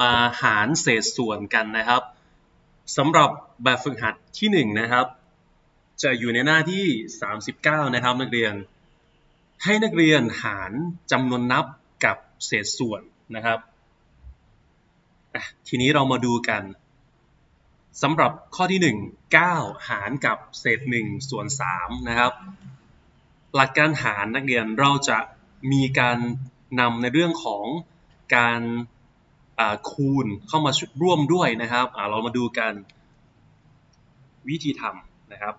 มาหารเศษส่วนกันนะครับสำหรับแบบฝึกหัดที่ 1 นะครับ จะอยู่ในหน้าที่ 39 นะครับนักเรียน ให้นักเรียนหารจำนวนนับกับเศษส่วนนะครับทีนี้เรามาดูกันสำหรับข้อที่ 1 9 หารกับเศษ 1 ส่วน 3 นะครับ หลักการหารนักเรียนเราจะมีการนำในเรื่องของการ คูณเข้ามาร่วมด้วยนะครับเรามาดูกันวิธีทำนะครับ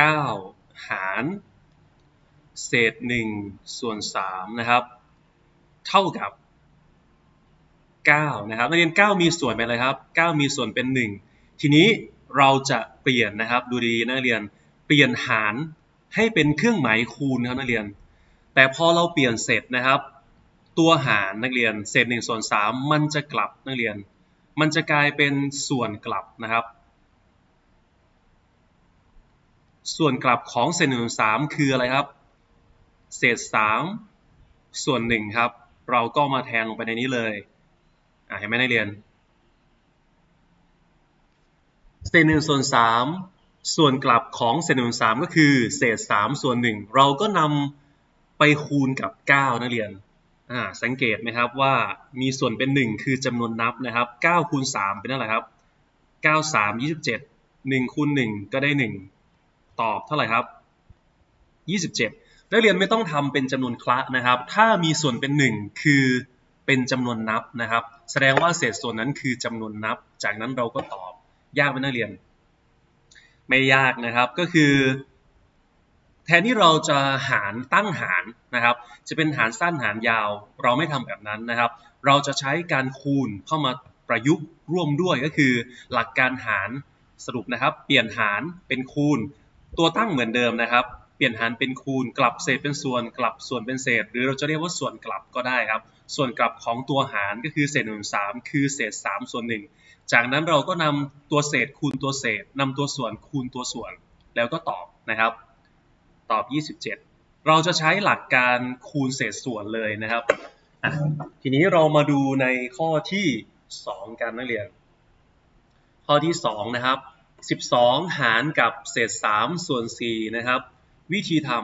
9หาร เศษ1ส่วน3นะครับ เท่ากับ9นะครับนักเรียน 9 มีส่วนเป็นอะไรครับ 9 มีส่วนเป็น 1 ทีนี้เราจะเปลี่ยนนะครับ ดูดีนักเรียน เปลี่ยนหารให้เป็นเครื่องหมายคูณครับนักเรียน แต่พอเราเปลี่ยนเสร็จนะครับ ตัวหารนักเรียนเศษ1ส่วน3มันจะกลับนักเรียน มันจะกลายเป็นส่วนกลับนะครับ ส่วนกลับของเศษ1ส่วน3คืออะไรครับ เศษ 3 ส่วน1ครับ เราก็มาแทนลงไปในนี้เลยเห็นไหมนักเรียนเศษ1ส่วน3ส่วนกลับของเศษ1ส่วน3ก็คือเศษ3ส่วน1เราก็นำ ไปคูณกับ 9 นักเรียนอ่าสังเกตไหมครับว่ามีส่วนเป็น 1 คือจำนวนนับนะครับ9คูณ3เป็นเท่าไหร่ครับ 9 3 27 1คูณ1ก็ได้ 1 ตอบเท่าไหร่ครับ 27 นักเรียนไม่ต้องทำเป็นจำนวนคละนะครับ ถ้ามีส่วนเป็น 1 คือเป็นจำนวนนับนะครับ แสดงว่าเศษส่วนนั้นคือจำนวนนับ จากนั้นเราก็ตอบยากไหมนักเรียน ไม่ยากนะครับก็คือ แทนที่เราจะหารตั้งหารนะครับ จะเป็นหารสั้นหารยาว เราไม่ทำแบบนั้นนะครับ เราจะใช้การคูณเข้ามาประยุกต์ร่วมด้วยก็คือ หลักการหารสรุปนะครับ เปลี่ยนหารเป็นคูณ ตัวตั้งเหมือนเดิมนะครับ เปลี่ยนหารเป็นคูณ กลับเศษเป็นส่วนกลับส่วนเป็นเศษ หรือเราจะเรียกว่าส่วนกลับก็ได้ครับ ส่วนกลับของตัวหารก็คือเศษหนึ่งสามคือเศษสามส่วนหนึ่งจากนั้นเราก็นำตัวเศษคูณตัวเศษนำตัวส่วนคูณตัวส่วน แล้วก็ตอบนะครับ ตอบ 27 เราจะใช้หลักการคูณเศษส่วนเลยนะครับ ทีนี้เรามาดูในข้อที่ 2 กันนักเรียน ข้อที่ 2 นะครับ 12 หารกับเศษ 3 ส่วน 4 นะครับ วิธีทำ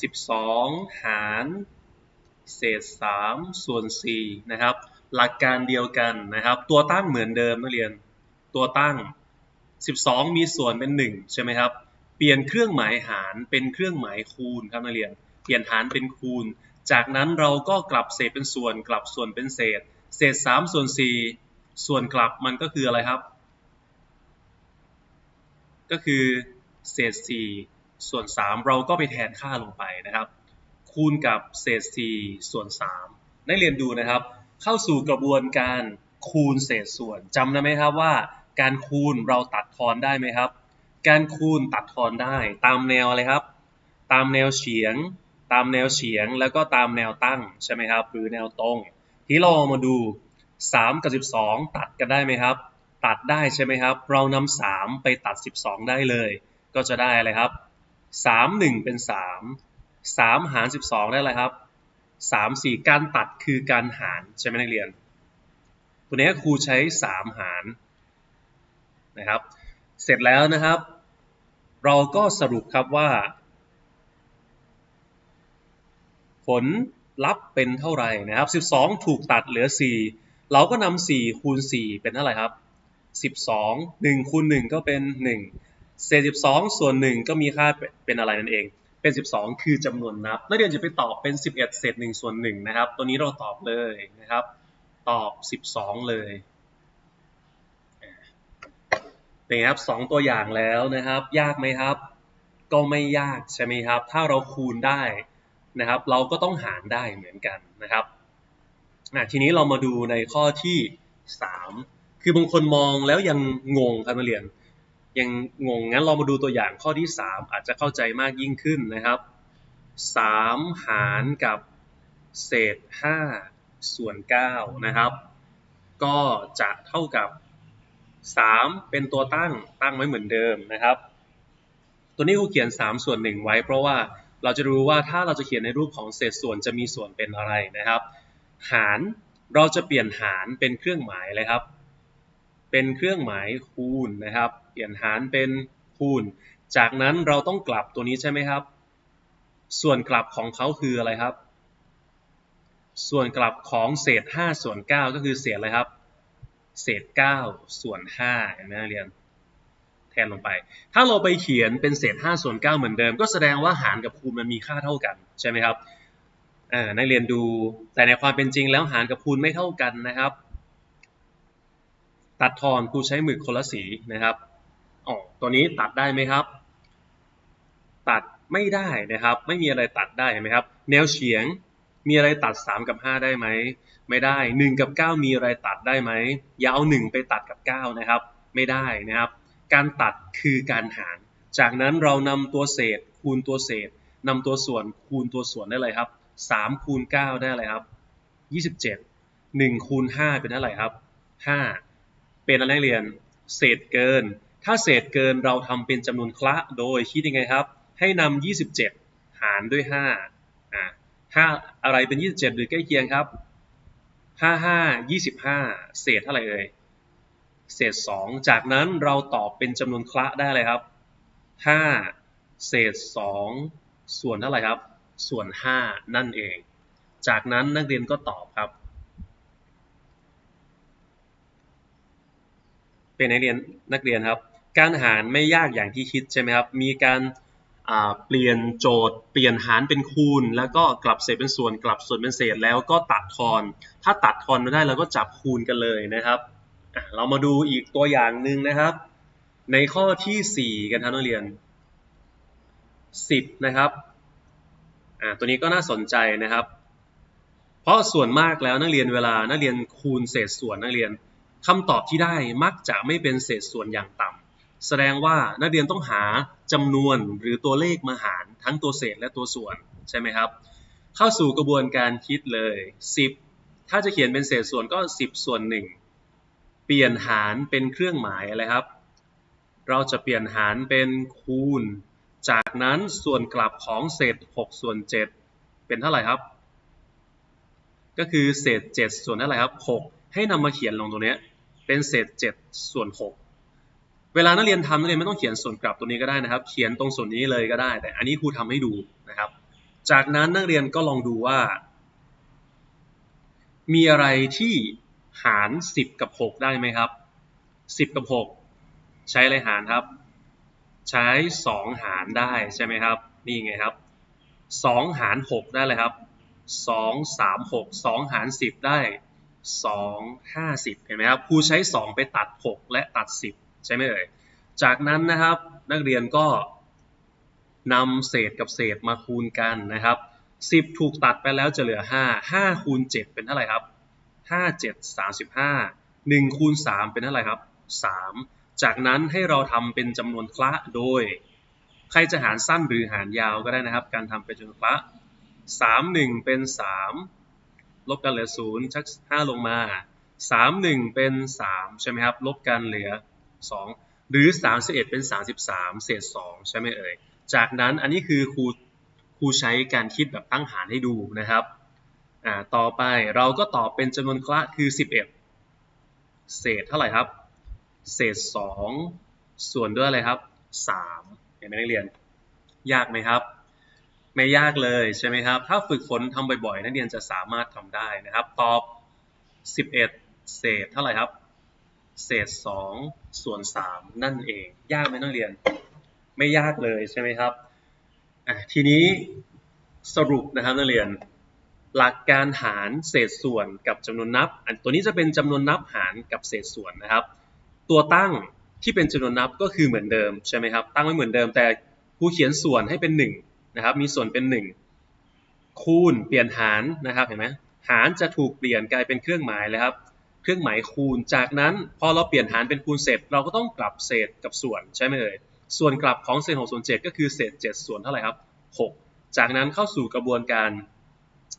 สิบสองหาร เศษสามส่วนสี่นะครับ หลักการเดียวกันนะครับ ตัวตั้งเหมือนเดิมนักเรียน ตัวตั้ง 12 มีส่วนเป็น 1 ใช่ไหมครับ เปลี่ยนเครื่องหมายหารเป็นเครื่องหมายคูณครับนักเรียน เปลี่ยนหารเป็นคูณ จากนั้นเราก็กลับเศษเป็นส่วน กลับส่วนเป็นเศษ เศษ 3 ส่วน 4 ส่วนกลับมันก็คืออะไรครับ ก็คือเศษ 4 ส่วน 3 เราก็ไปแทนค่าลงไปนะครับ คูณกับเศษ 4 ส่วน 3 ได้เรียนดูนะครับ เข้าสู่กระบวนการคูณเศษส่วนจำได้ไหมครับว่า การคูณเราตัดทอนได้ไหมครับ การคูณตัดทอนได้ตามแนวอะไรครับ ตามแนวเฉียง ตามแนวเฉียงแล้วก็ตามแนวตั้งใช่ไหมครับ หรือแนวตรง ที่เรามาดู 3 กับ 12 ตัดกันได้ไหมครับ ตัดได้ใช่ไหมครับ เรานำ3ไปตัด 12 ได้เลย ก็จะได้อะไรครับ 3 1 เป็น 3 3 หาร 12 ได้อะไรครับ 3 4การตัดคือการหารใช่ไหมนักเรียน ตัวนี้ครูใช้3หารนะครับ เสร็จแล้วนะครับ เราก็สรุปครับว่า ผลลัพธ์เป็นเท่าไหร่นะครับ 12 ถูกตัดเหลือ 4 เราก็นำ4คูณ 4 เป็นเท่าไหร่ครับ 12 1คูณ1ก็เป็น 1 เศษ 12 ส่วน 1 ก็มีค่าเป็นอะไรนั่นเอง เป็น 12 คือจำนวนนับ นักเรียนจะไปตอบเป็น 11 เศษ1ส่วน1นะครับ ตัวนี้เราตอบเลยนะครับ ตอบ 12 เลยเป็นครับ2ตัวอย่างแล้วนะครับ ยากไหมครับ ก็ไม่ยากใช่ไหมครับ ถ้าเราคูณได้นะครับ เราก็ต้องหารได้เหมือนกันนะครับทีนี้เรามาดูในข้อที่ 3 คือบางคนมองแล้วยังงงครับนักเรียน ยังงงงั้นเรามาดูตัวอย่างข้อที่ 3 อาจจะเข้าใจมากยิ่งขึ้นนะครับ 3 หารกับเศษ 5 ส่วน 9 นะครับ ก็จะเท่ากับ 3 เป็นตัวตั้งตั้งไว้เหมือนเดิมนะครับ ตัวนี้ครูเขียน 3 ส่วน 1 ไว้ เพราะว่าเราจะรู้ว่าถ้าเราจะเขียนในรูปของเศษส่วนจะมีส่วนเป็นอะไรนะครับ หารเราจะเปลี่ยนหารเป็นเครื่องหมายเลยครับ เป็นเครื่องหมายคูณนะครับ เปลี่ยนหารเป็นคูณ จากนั้นเราต้องกลับตัวนี้ใช่ไหมครับ ส่วนกลับของเขาคืออะไรครับ ส่วนกลับของเศษ 5 ส่วน 9 ก็คือเศษอะไรครับ เศษ 9 ส่วน5เห็นไหมนักเรียนแทนลงไป ถ้าเราไปเขียนเป็นเศษ 5 ส่วน 9 เหมือนเดิม ก็แสดงว่าหารกับคูณมันมีค่าเท่ากันใช่ไหมครับนักเรียนดูแต่ในความเป็นจริงแล้วหารกับคูณไม่เท่ากันนะครับ ตัดทอนครูใช้หมึกคนละสีนะครับอ๋อตัวนี้ตัดได้ไหมครับ ตัดไม่ได้นะครับ ไม่มีอะไรตัดได้เห็นไหมครับ แนวเฉียงมีอะไรตัด 3 กับ 5 ได้ไหม ไม่ได้ 1 กับ 9 มีอะไรตัดได้ไหมอย่าเอา 1 ไปตัดกับ 9 นะครับ ไม่ได้นะครับ การตัดคือการหาร จากนั้นเรานำตัวเศษ คูณตัวเศษนำตัวส่วนคูณตัวส่วนได้เลยครับ3คูณ9ได้อะไรครับ 27 1คูณ5เป็นเท่าไหร่ครับ 5 เป็นอะไรเรียน เศษเกิน ถ้าเศษเกินเราทำเป็นจำนวนคละโดยคิดยังไงครับ ให้นำ27 หารด้วย5อ่า5อะไรเป็น 27 หรือใกล้เคียงครับ 5 5 25 เศษเท่าไหร่เอ่ยเศษ 2 จากนั้นเราตอบเป็นจำนวนคละได้เลยครับ 5 เศษ 2 ส่วนเท่าไหร่ครับ ส่วน 5 นั่นเอง จากนั้นนักเรียนก็ตอบครับ เป็นนักเรียนนักเรียนครับ การหารไม่ยากอย่างที่คิดใช่ไหมครับ มีการเปลี่ยนโจทย์ เปลี่ยนหารเป็นคูณ แล้วก็กลับเศษเป็นส่วน กลับส่วนเป็นเศษแล้วก็ตัดทอน ถ้าตัดทอนมาได้เราก็จับคูณกันเลยนะครับ เรามาดูอีกตัวอย่างหนึ่งนะครับ ในข้อที่ 4 กันครับนักเรียน 10 นะครับตัวนี้ก็น่าสนใจนะครับ เพราะส่วนมากแล้วนักเรียนเวลานักเรียนคูณเศษส่วนนักเรียน คำตอบที่ได้มักจะไม่เป็นเศษส่วนอย่างต่ำแสดงว่านักเรียนต้องหาจำนวนหรือตัวเลขมาหารทั้งตัวเศษและตัวส่วนใช่ไหมครับ เข้าสู่กระบวนการคิดเลย 10 ถ้าจะเขียนเป็นเศษส่วนก็ 10 ส่วน 1 เปลี่ยนหารเป็นเครื่องหมายอะไรครับ เราจะเปลี่ยนหารเป็นคูณ จากนั้นส่วนกลับของเศษ 6 ส่วน 7 เป็นเท่าไหร่ครับ ก็คือเศษ 7 ส่วนเท่าไหร่ครับ 6 ให้นำมาเขียนลงตรงนี้เป็นเศษ 7 ส่วน 6 เวลานักเรียนทำนักเรียนไม่ต้องเขียนส่วนกลับตัวนี้ก็ได้นะครับ เขียนตรงส่วนนี้เลยก็ได้ แต่อันนี้ครูทำให้ดูนะครับ จากนั้นนักเรียนก็ลองดูว่า มีอะไรที่หาร 10 กับ 6 ได้ไหมครับ 10 กับ 6 ใช้อะไรหารครับ ใช้ 2 หารได้ใช่ไหมครับ นี่ไงครับ 2 หาร 6 ได้เลยครับ 2 3 6 2หาร10ได้2 50เห็นไหมครับครูใช้2ไปตัด6และตัด10ใช่ไหมเอ่ยจากนั้นนะครับนักเรียนก็นำเศษกับเศษมาคูณกันนะครับ10ถูกตัดไปแล้วจะเหลือ5 5คูณ7เป็นเท่าไหร่ครับ5 7 35 1คูณ3เป็นเท่าไหร่ครับ3จากนั้นให้เราทำเป็นจำนวนคละโดย ใครจะหารสั้นหรือหารยาวก็ได้นะครับ การทำเป็นจำนวนคละ 3 1เป็น3ลบกันเหลือ0ชัก5ลงมา3 1เป็น3ใช่ไหมครับ ลบกันเหลือ2หรือ31เป็น33เศษ2ใช่ไหมเอ่ย จากนั้นอันนี้คือครูครูใช้การคิดแบบตั้งหารให้ดูนะครับอ่าต่อไปเราก็ตอบเป็นจำนวนคละคือ11เศษเท่าไหร่ครับ เศษ2ส่วนด้วยอะไรครับ3เห็นไหมนักเรียน ยากไหมครับ ไม่ยากเลยใช่ไหมครับ ถ้าฝึกฝนทำบ่อยๆ นักเรียนจะสามารถทำได้นะครับ ตอบ 11 เศษเท่าไหร่ครับ เศษ 2 ส่วน 3 นั่นเอง ยากไหมนักเรียน ไม่ยากเลยใช่ไหมครับ ทีนี้สรุปนะครับนักเรียน หลักการหารเศษส่วนกับจำนวนนับ อันตัวนี้จะเป็นจำนวนนับหารกับเศษส่วนนะครับ ตัวตั้งที่เป็นจำนวนนับก็คือเหมือนเดิมใช่ไหมครับ ตั้งไว้เหมือนเดิมแต่ครูเขียนส่วนให้เป็น 1 นะครับ มีส่วนเป็น 1 คูณเปลี่ยนหารนะครับเห็นไหมหารจะถูกเปลี่ยนกลายเป็นเครื่องหมายเลยครับ เครื่องหมายคูณ จากนั้นพอเราเปลี่ยนหารเป็นคูณเสร็จ เราก็ต้องกลับเศษกับส่วนใช่ไหมเอ่ยส่วนกลับของเศษ6ส่วน7ก็คือเศษ7ส่วนเท่าไหร่ครับ6จากนั้นเข้าสู่กระบวนการ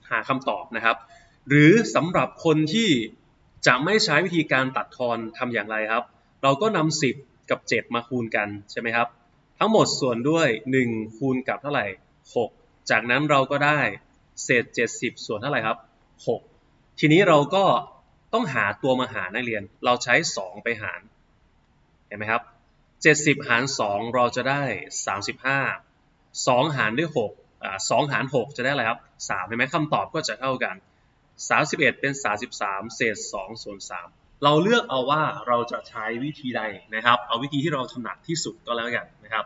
หาคำตอบนะครับ หรือสำหรับคนที่จะไม่ใช้วิธีการตัดทอนทำอย่างไรครับ เราก็นำ10 กับ 7 มาคูณกันใช่ไหมครับ ทั้งหมดส่วนด้วย 1 คูณกับเท่าไหร่ 6 จากนั้นเราก็ได้เศษ 70 ส่วนเท่าไหร่ครับ 6 ทีนี้เราก็ต้องหาตัวมาหารนักเรียน เราใช้ 2 ไปหาร เห็นไหมครับ 70 หาร 2 เราจะได้ 35 2 หารด้วย6อ่า2หาร 6 จะได้อะไรครับ 3 เห็นไหมคำตอบก็จะเท่ากัน 31 เป็น 33 เศษ 2 ส่วน 3 เราเลือกเอาว่าเราจะใช้วิธีใดนะครับ เอาวิธีที่เราถนัดที่สุดก็แล้วกันนะครับ